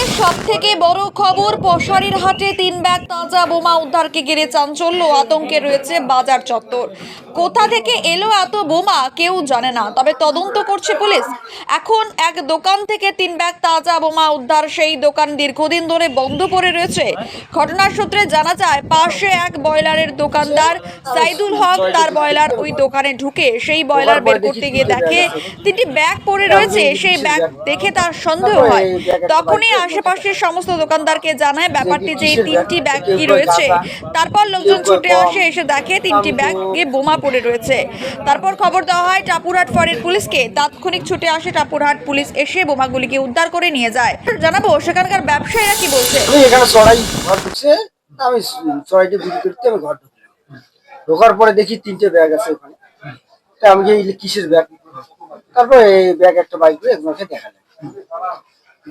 রাজ্যের সব থেকে বড় খবর পশারির হাটে তিন ব্যাগ তাজা বোমা উদ্ধারকে ঘিরে চাঞ্চল্য আতঙ্কে রয়েছে বাজার চত্বর। কোথা থেকে এলো এত বোমা কেউ জানে না, তবে তদন্ত করছে পুলিশ। এখন এক দোকান থেকে তিন ব্যাগ তাজা বোমা উদ্ধার, সেই দোকান দীর্ঘদিন ধরে বন্ধ পড়ে রয়েছে। ঘটনার সূত্রে জানা যায়, পাশে এক বয়লারের দোকানদার সাইদুল হক, তার বয়লার ওই দোকানে ঢুকে সেই বয়লার বের করতে গিয়ে দেখে তিনটি ব্যাগ পড়ে রয়েছে। সেই ব্যাগ দেখে তার সন্দেহ হয়। তখনই আশেপাশের সমস্ত দোকানদারকে জানায় ব্যাপারটি যে তিনটি ব্যাগ কি রয়েছে। তারপর লোকজন ছুটে আসে এসে দেখে তিনটি ব্যাগে বোমা পড়ে রয়েছে। তারপর খবর দেওয়া হয় টাপুরহাট ফরের পুলিশকে তাৎক্ষণিক ছুটে আসে টাপুরহাট পুলিশ এসে বোমাগুলিকে উদ্ধার করে নিয়ে যায়। জানাব সেখানকার ব্যবসায়ীরা কি বলছে? আমি এখানে চড়াই ঘর ঢুকছে আমি চড়াইটা বিক্রি করতে আমি ঘর ঢোকার পরে দেখি তিনটে ব্যাগ আছে ওখানে। তা আমি কিসের ব্যাগ তারপরে এই ব্যাগ একটা বাইক করে একজনকে দেখালাম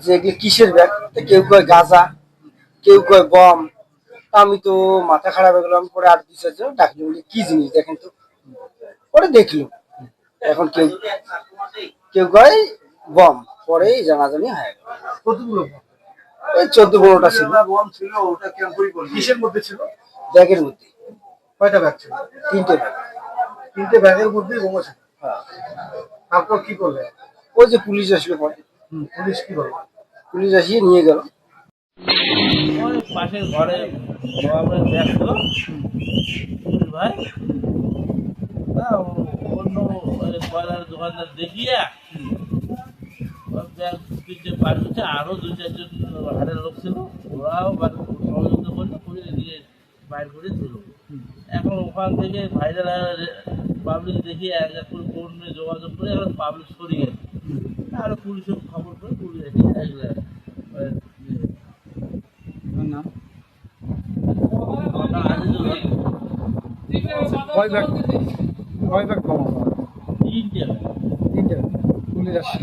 যে এগুলো কিসের ব্যাগ? কেউ কয় গাঁজা কেউ কয় বম আমি তো মাথা খারাপ হয়ে গেলাম পরে আর দুই চারজন ডাকলি বলি কি জিনিস দেখেন তো? পরে দেখল। এখন কেউ কেউ কয় বম পরে জানাজানি হয়ে গেল। কতগুলো এই চোদ্দ পনেরোটা ছিল। বম ছিল ওটা? কিসের মধ্যে ছিল? ব্যাগের মধ্যে। কয়টা ব্যাগ ছিল? তিনটে ব্যাগ। তিনটে ব্যাগের মধ্যে বোমা ছিল হ্যাঁ। তারপর কি করলে ওই যে পুলিশ আসলো পরে। পুলিশ কি করল পুলিশ আসিয়ে নিয়ে গেল। পাশের ঘরে ব্যাগ ভাই অন্য কয়লার দোকানদার দেখিয়ে বার আরও দুই চারজন হাটের লোক ছিল। ওরাও সহযোগিতা করল করে এদিকে বাইর করে দিল। এখন ওখান থেকে ভাইরাল পাবলিক দেখে এক এক যোগাযোগ করে এখন পাবলিক সরিয়ে গেছে আর খবর করে পুলিশ এগুলো নাম? কয় ব্যাগ কয় ব্যাগ বোমা তিনটে। তিনটে। পুলিশ আসছে